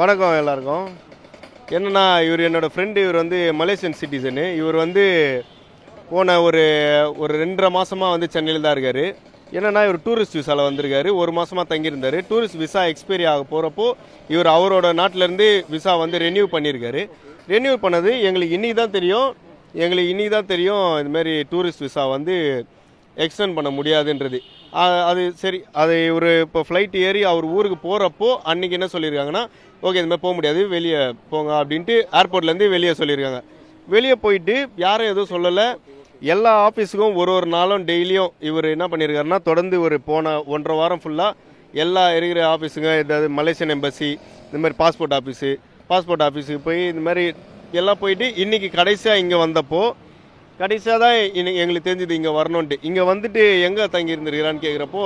வணக்கம் எல்லாருக்கும். என்னென்னா இவர் என்னோட ஃப்ரெண்டு இவர் வந்து மலேசியன் சிட்டிசனு இவர் வந்து போன ஒரு ஒரு ரெண்டரை மாதமாக வந்து சென்னையில் தான் இருக்கார். என்னென்னா இவர் டூரிஸ்ட் விசாவில் வந்திருக்காரு. ஒரு மாதமாக தங்கியிருந்தாரு. டூரிஸ்ட் விசா எக்ஸ்பைரி ஆக போகிறப்போ இவர் அவரோட நாட்டிலேருந்து விசா வந்து ரெனியூ பண்ணியிருக்காரு. ரெனியூ பண்ணது எங்களுக்கு இன்னைக்கு தான் தெரியும். எங்களுக்கு இன்னைக்கு தான் தெரியும் இதுமாரி டூரிஸ்ட் விசா வந்து எக்ஸ்டெண்ட் பண்ண முடியாதுன்றது. அது சரி அது ஒரு இப்போ ஃப்ளைட் ஏறி அவர் ஊருக்கு போகிறப்போ அன்னைக்கு என்ன சொல்லியிருக்காங்கன்னா ஓகே இது மாதிரி போக முடியாது வெளியே போங்க அப்படின்ட்டு ஏர்போர்ட்லேருந்து வெளியே சொல்லியிருக்காங்க. வெளியே போயிட்டு யாரும் எதுவும் சொல்லலை. எல்லா ஆஃபீஸுக்கும் ஒரு ஒரு நாளும் டெய்லியும் இவர் என்ன பண்ணியிருக்காருன்னா தொடர்ந்து ஒரு போன ஒன்றரை வாரம் ஃபுல்லாக எல்லா இருக்கிற ஆஃபீஸுங்க ஏதாவது மலேசியன் எம்பசி இந்த மாதிரி பாஸ்போர்ட் ஆஃபீஸு பாஸ்போர்ட் ஆஃபீஸுக்கு போய் இந்த மாதிரி எல்லாம் போயிட்டு இன்றைக்கி கடைசியாக இங்கே வந்தப்போ கடைசியாக தான் இன்னைக்கு எங்களுக்கு தெரிஞ்சது இங்கே வரணுன்ட்டு இங்கே வந்துட்டு எங்கே தங்கியிருந்துருக்கிறான்னு கேட்குறப்போ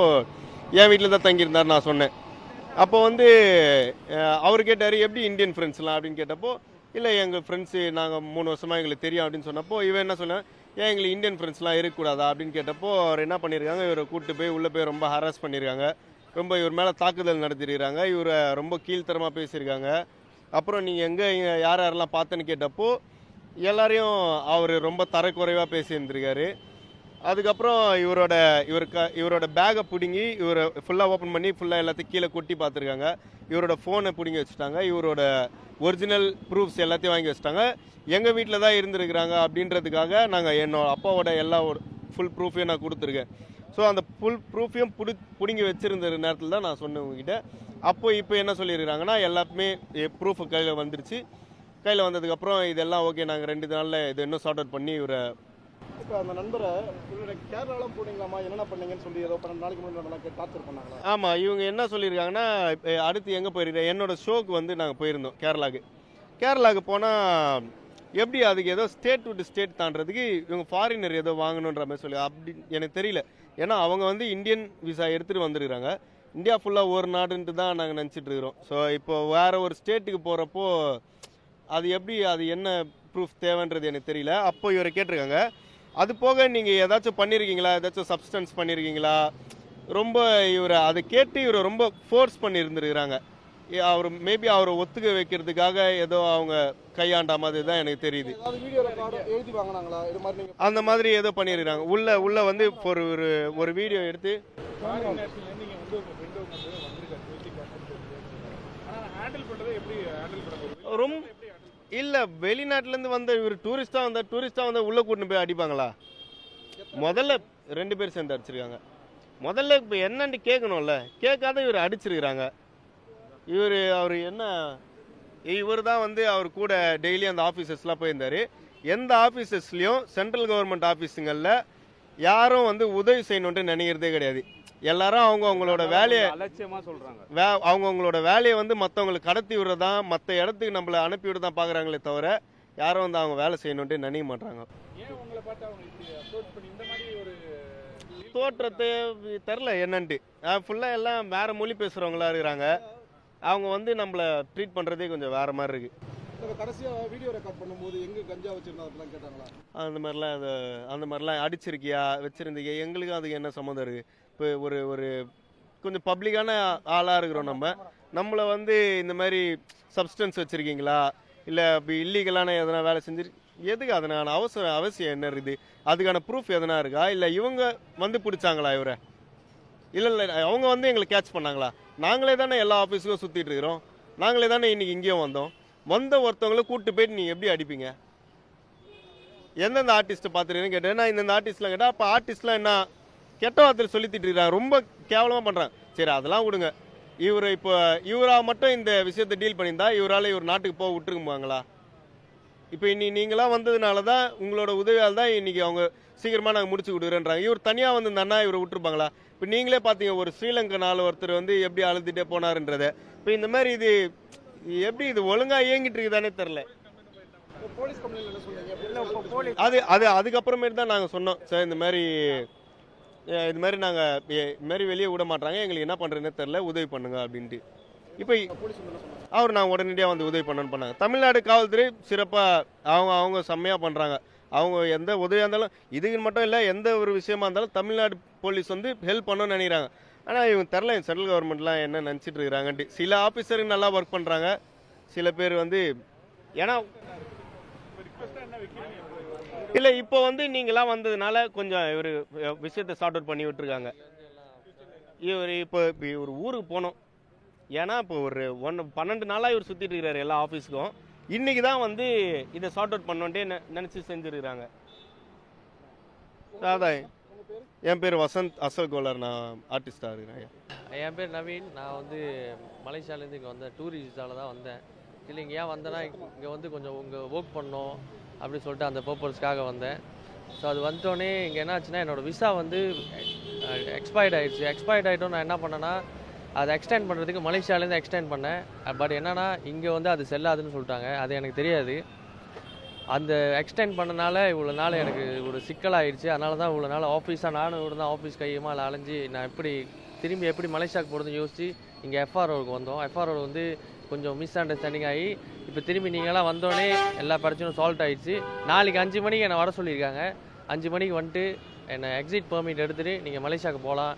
என் வீட்டில் தான் தங்கியிருந்தார் நான் சொன்னேன். அப்போ வந்து அவர் கேட்டார் எப்படி இந்தியன் ஃப்ரெண்ட்ஸ்லாம் அப்படின்னு கேட்டப்போ இல்லை எங்கள் ஃப்ரெண்ட்ஸு நாங்கள் மூணு வருஷமாக எங்களுக்கு தெரியும் அப்படின்னு சொன்னப்போ இவன் என்ன சொன்னேன் ஏன் எங்களுக்கு இந்தியன் ஃப்ரெண்ட்ஸ்லாம் இருக்கக்கூடாதா? அப்படின்னு கேட்டப்போ அவர் என்ன பண்ணியிருக்காங்க இவரை கூப்பிட்டு போய் உள்ளே போய் ரொம்ப ஹராஸ் பண்ணியிருக்காங்க ரொம்ப இவர் மேலே தாக்குதல் நடத்திருக்கிறாங்க இவரை ரொம்ப கீழ்த்தரமாக பேசியிருக்காங்க அப்புறம் நீங்கள் எங்கே யார் யாரெல்லாம் பார்த்தேன்னு கேட்டப்போ எல்லாரையும் அவர் ரொம்ப தரக்குறைவாக பேசியிருந்திருக்காரு. அதுக்கப்புறம் இவரோட இவருக்கு இவரோட பேக்கை பிடுங்கி இவரை ஃபுல்லாக ஓப்பன் பண்ணி ஃபுல்லாக எல்லாத்தையும் கீழே கொட்டி பார்த்துருக்காங்க இவரோட ஃபோனை பிடுங்கி வச்சுட்டாங்க. இவரோட ஒரிஜினல் ப்ரூஃப்ஸ் எல்லாத்தையும் வாங்கி வச்சுட்டாங்க. எங்கள் வீட்டில் தான் இருந்திருக்கிறாங்க அப்படின்றதுக்காக நாங்கள் என்னோட அப்பாவோட எல்லா ஃபுல் ப்ரூஃபையும் நான் கொடுத்துருக்கேன். ஸோ அந்த ஃபுல் ப்ரூஃபையும் பிடி பிடுங்கி வச்சுருந்த நேரத்தில் தான் நான் சொன்னேன் உங்ககிட்ட. அப்போ இப்போ என்ன சொல்லியிருக்காங்கன்னா எல்லாத்துமே ப்ரூஃப் கையில் வந்துருச்சு. கையில் வந்ததுக்கப்புறம் இதெல்லாம் ஓகே நாங்கள் ரெண்டு நாளில் இது இன்னும் சார்ட் அவுட் பண்ணி இவரை இப்போ அந்த நண்பரை இவரோட கேரளாலாம் போனீங்களாமா என்னென்ன பண்ணீங்கன்னு சொல்லி ஏதோ பன்னெண்டு நாளைக்கு முன்னாடி டார்ச்சர் பண்ணாங்களா? ஆமாம் இவங்க என்ன சொல்லியிருக்காங்கன்னா அடுத்து எங்கே போயிருக்கேன் என்னோட ஷோக்கு வந்து நாங்கள் போயிருந்தோம் கேரளாக்கு. கேரளாவுக்கு போனால் எப்படி அதுக்கு ஏதோ ஸ்டேட் டு ஸ்டேட் தாண்டதுக்கு இவங்க ஃபாரினர் ஏதோ வாங்கணுன்ற மாதிரி சொல்லி அப்படி எனக்கு தெரியல. ஏன்னா அவங்க வந்து இந்தியன் விசா எடுத்துகிட்டு வந்துருக்குறாங்க. இந்தியா ஃபுல்லாக ஒரு நாடுன்ட்டு தான் நாங்கள் நினச்சிட்டு இருக்கிறோம். ஸோ இப்போ வேறு ஒரு ஸ்டேட்டுக்கு போகிறப்போ அது எப்படி அது என்ன ப்ரூஃப் தேவைன்றது எனக்கு தெரியல. அப்போ இவரை கேட்டிருக்காங்க. அது போக நீங்கள் ஏதாச்சும் பண்ணியிருக்கீங்களா ஏதாச்சும் சப்ஸ்டன்ஸ் பண்ணியிருக்கீங்களா ரொம்ப இவரை அதை கேட்டு இவரை ரொம்ப ஃபோர்ஸ் பண்ணியிருந்துருக்குறாங்க அவர் மேபி அவரை ஒத்துக்க வைக்கிறதுக்காக ஏதோ அவங்க கையாண்ட மாதிரி தான் எனக்கு தெரியுது. அந்த மாதிரி ஏதோ பண்ணியிருக்காங்க உள்ள உள்ள வந்து ஒரு ஒரு ஒரு வீடியோ எடுத்து ரொம்ப இல்லை வெளிநாட்டிலேருந்து வந்த இவர் டூரிஸ்ட்டாக வந்தால் டூரிஸ்ட்டாக வந்தால் உள்ளே கூட்டின்னு போய் அடிப்பாங்களா? முதல்ல ரெண்டு பேர் சேர்ந்து அடிச்சிருக்காங்க. முதல்ல இப்போ என்னன்னு கேட்கணும்ல கேட்காத இவர் அடிச்சிருக்கிறாங்க. இவர் அவர் என்ன இவர் தான் வந்து அவர் கூட டெய்லி அந்த ஆஃபீஸஸ்லாம் போயிருந்தார். எந்த ஆஃபீஸஸ்லேயும் சென்ட்ரல் கவர்மெண்ட் ஆஃபீஸுங்களில் யாரும் வந்து உதவி செய்யணுன்ட்டு நினைக்கிறதே கிடையாது. எல்லாரும் அவங்க அவங்களோட வேலையை அலட்சியமா சொல்றாங்க. வே அவங்க அவங்களோட வேலையை வந்து மற்றவங்களுக்கு கடத்தி விடுறதான் மற்ற இடத்துக்கு நம்மளை அனுப்பி விட தான் பார்க்குறாங்களே தவிர யாரும் வந்து அவங்க வேலை செய்யணுன்ட்டு நினைக்க மாட்டாங்க தோற்றத்தை தெரில என்னன்ட்டு. ஃபுல்லாக எல்லாம் வேற மொழி பேசுகிறவங்களா இருக்கிறாங்க. அவங்க வந்து நம்மளை ட்ரீட் பண்ணுறதே கொஞ்சம் வேற மாதிரி இருக்கு. இப்ப வீடியோ ரெக்கார்ட் பண்ணும்போது எங்கே கஞ்சா வச்சிருந்தா கேட்டாங்களா? அந்த மாதிரிலாம் அது அந்த மாதிரிலாம் அடிச்சிருக்கியா வச்சிருந்தீங்க. எங்களுக்கும் அதுக்கு என்ன சம்மந்தம் இருக்கு? இப்போ ஒரு ஒரு கொஞ்சம் பப்ளிக்கான ஆளாக இருக்கிறோம் நம்ம. நம்மளை வந்து இந்த மாதிரி சப்ஸ்டன்ஸ் வச்சுருக்கீங்களா? இல்லை அப்படி இல்லீகலான எதனா வேலை செஞ்சு எதுக்கு அதனால? அவசரம் அவசியம் என்ன இருக்குது? அதுக்கான ப்ரூஃப் எதனா இருக்கா? இல்லை இவங்க வந்து பிடிச்சாங்களா இவரை? இல்லை இல்லை அவங்க வந்து எங்களை கேட்ச் பண்ணாங்களா? நாங்களே தானே எல்லா ஆஃபீஸுக்கும் சுற்றிட்டு இருக்கிறோம். நாங்களே தானே இன்னைக்கு இங்கேயும் வந்தோம். வந்த ஒருத்தவங்கள கூப்பிட்டு போயிட்டு நீங்கள் எப்படி அடிப்பீங்க? எந்தெந்த ஆர்டிஸ்ட்டை பார்த்துருக்கேன்னு கேட்டேன். நான் இந்தந்த ஆர்டிஸ்ட்லாம் கேட்டால் அப்போ ஆர்டிஸ்ட்லாம் என்ன கெட்ட வார்த்தையில் சொல்லி திட்டிருக்காங்க ரொம்ப கேவலமாக பண்ணுறாங்க சரி அதெல்லாம் விடுங்க. இவர் இப்போ இவராக மட்டும் இந்த விஷயத்தை டீல் பண்ணியிருந்தா இவரால் இவர் நாட்டுக்கு போக விட்டுருக்குமாங்களா? இப்போ இன்னி நீங்களாம் வந்ததுனால தான் உங்களோட உதவியால் தான் இன்னைக்கு அவங்க சீக்கிரமாக நாங்கள் முடிச்சு கொடுக்குறேன்றாங்க. இவர் தனியாக வந்திருந்தாருன்னா இவரை விட்டுருப்பாங்களா? இப்போ நீங்களே பார்த்தீங்க ஒரு ஸ்ரீலங்கன் ஆள் ஒருத்தர் வந்து எப்படி அழுதுகிட்டே போனாருன்றதை. இப்போ இந்த மாதிரி இது எப்படி இது ஒழுங்காக இயங்கிட்டு இருக்குதானே தெரில அது அது அதுக்கப்புறமேட்டு தான் நாங்கள் சொன்னோம். சார் இந்த மாதிரி இது மாதிரி நாங்கள் இது மாதிரி வெளியே விட மாட்டாங்க. எங்களுக்கு என்ன பண்ணுறதுன்னு தெரில உதவி பண்ணுங்க அப்படின்ட்டு. இப்போ அவர் நான் உடனடியாக வந்து உதவி பண்ணணும்னு பண்ணாங்க. தமிழ்நாடு காவல்துறை சிறப்பாக அவங்க அவங்க செம்மையாக பண்ணுறாங்க அவங்க எந்த உதவியாக இருந்தாலும் இதுக்கு மட்டும் இல்லை எந்த ஒரு விஷயமா இருந்தாலும் தமிழ்நாடு போலீஸ் வந்து ஹெல்ப் பண்ணணும்னு நினைக்கிறாங்க. ஆனால் இவங்க தெரில சென்ட்ரல் கவர்மெண்ட்லாம் என்ன நினச்சிட்டு இருக்கிறாங்கன்ட்டு சில ஆஃபீஸருக்கு நல்லா ஒர்க் பண்ணுறாங்க சில பேர் வந்து ஏன்னா இல்லை இப்போ வந்து நீங்களாம் வந்ததுனால கொஞ்சம் இவர் விஷயத்தை சார்ட் அவுட் பண்ணி விட்டுருக்காங்க. இவர் இப்போ இப்போ ஒரு ஊருக்கு போகணும் ஏன்னா இப்போ ஒரு ஒன்று பன்னெண்டு நாளாக இவர் சுற்றிட்டு இருக்கிறார் எல்லா ஆஃபீஸுக்கும் இன்றைக்கி தான் வந்து இதை சார்ட் அவுட் பண்ணோன்ட்டே நினச்சி செஞ்சுருக்கிறாங்க. அதான். என் பேர் வசந்த் அசல் கோலர் நான் ஆர்டிஸ்டாக இருக்கிறேன். என் பேர் நவீன். நான் வந்து மலேசியாலேருந்து இங்கே வந்தேன் டூரிஸ்ட் தான் வந்தேன். இல்லை இங்கே ஏன் வந்தேன்னா இங்கே வந்து கொஞ்சம் உங்கள் ஒர்க் பண்ணோம் அப்படின்னு சொல்லிட்டு அந்த பர்பஸ்க்காக வந்தேன். ஸோ அது வந்தோடனே இங்கே என்ன ஆச்சுன்னா என்னோடய விசா வந்து எக்ஸ்பயர்ட் ஆயிடுச்சு. எக்ஸ்பயர்ட் ஆகிட்டோம் நான் என்ன பண்ணேன்னா அதை எக்ஸ்டெண்ட் பண்ணுறதுக்கு மலேசியாலேருந்து எக்ஸ்டெண்ட் பண்ணேன். பட் என்னென்னா இங்கே வந்து அது செல்லாதுன்னு சொல்லிட்டாங்க. அது எனக்கு தெரியாது. அந்த எக்ஸ்டெண்ட் பண்ணனால இவ்வளோ நாள் எனக்கு ஒரு சிக்கலாயிடுச்சு அதனால தான் இவ்வளோ நாள் ஆஃபீஸாக நானும் இவ்வளோ தான் ஆஃபீஸ் கையுமா அலைஞ்சு நான் எப்படி திரும்பி எப்படி மலேசியாவுக்கு போகிறதுன்னு யோசிச்சு இங்கே எஃப்ஆர்ஓக்கு வந்தோம். எஃப்ஆர்ஓ வந்து கொஞ்சம் மிஸ் அண்டர்ஸ்டாண்டிங் ஆகி இப்போ திரும்பி நீங்களாம் வந்தோடனே எல்லா பிரச்சனையும் சால்வ் ஆகிடுச்சு நாளைக்கு அஞ்சு மணிக்கு என்னை வர சொல்லியிருக்காங்க. அஞ்சு மணிக்கு வந்துட்டு என்னை எக்ஸிட் பெர்மிட் எடுத்துகிட்டு நீங்கள் மலேசியாவுக்கு போகலாம்.